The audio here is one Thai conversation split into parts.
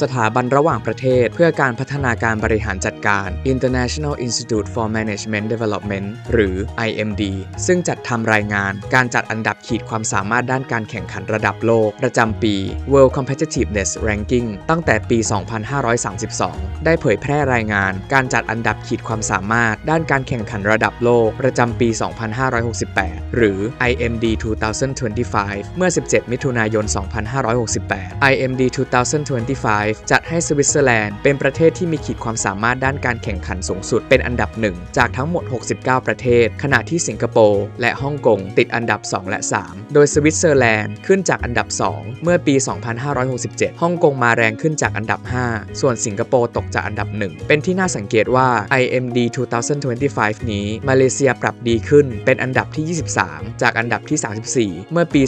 สถาบันระหว่างประเทศ เพื่อการพัฒนาการบริหารจัดการ International Institute for Management Development หรือ IMD ซึ่งจัดทำรายงานการจัดอันดับขีดความสามารถด้านการแข่งขันระดับโลก ประจำปี World Competitiveness Ranking ตั้งแต่ปี 2532 ได้เผยแพร่รายงานการจัดอันดับขีดความสามารถ ด้านการแข่งขันระดับโลก ประจำปี 2568 หรือ IMD 2025 เมื่อ 17 มิถุนายน 2568 IMD 2025จัดให้สวิตเซอร์แลนด์เป็นประเทศที่มีขีดความสามารถด้านการแข่งขันสูงสุดเป็นอันดับหนึ่งจากทั้งหมด 69 ประเทศ ขณะที่สิงคโปร์และฮ่องกงติดอันดับ 2 และ 3 โดยสวิตเซอร์แลนด์ขึ้นจากอันดับ 2 เมื่อปี 2567 ฮ่องกงมาแรงขึ้นจากอันดับ 5 ส่วนสิงคโปร์ตกจากอันดับ 1 เป็นที่น่าสังเกตว่า IMD 2025 นี้ มาเลเซียปรับดีขึ้นเป็นอันดับที่ 23 จากอันดับที่ 34 เมื่อปี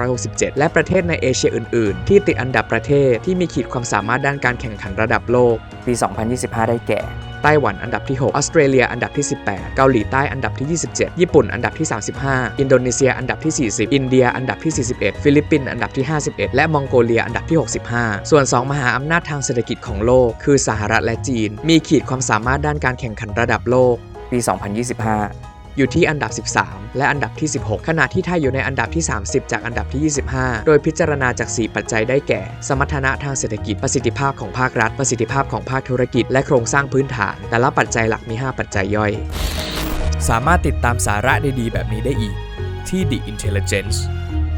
2567 และประเทศในเอเชียอื่น ๆ ที่ติดอันดับประเทศที่มีขีดความความสามารถด้านการแข่งขันระดับโลก ปี 2025 ได้แก่ ไต้หวันอันดับที่ 6 ออสเตรเลียอันดับที่ 18 เกาหลีใต้อันดับที่ 27 ญี่ปุ่นอันดับที่ 35 อินโดนีเซียอันดับที่ 40 อินเดียอันดับที่ 41 ฟิลิปปินส์อันดับที่ 51 และมองโกเลียอันดับที่ 65 ส่วน 2 มหาอำนาจทางเศรษฐกิจของโลก คือสหรัฐและจีน มีขีดความสามารถด้านการแข่งขันระดับโลก ปี 2025 อยู่ที่อันดับ 13 และอันดับที่ 16 ขณะที่ไทยอยู่ในอันดับที่ 30 จากอันดับที่ 25 โดยพิจารณาจาก 4 ปัจจัยได้แก่ สมรรถนะทางเศรษฐกิจประสิทธิภาพของภาครัฐ ประสิทธิภาพของภาคธุรกิจ และโครงสร้างพื้นฐาน แต่ละปัจจัยหลักมี 5 ปัจจัยย่อย สามารถติดตามสาระดีๆแบบนี้ได้อีกที่ The Intelligence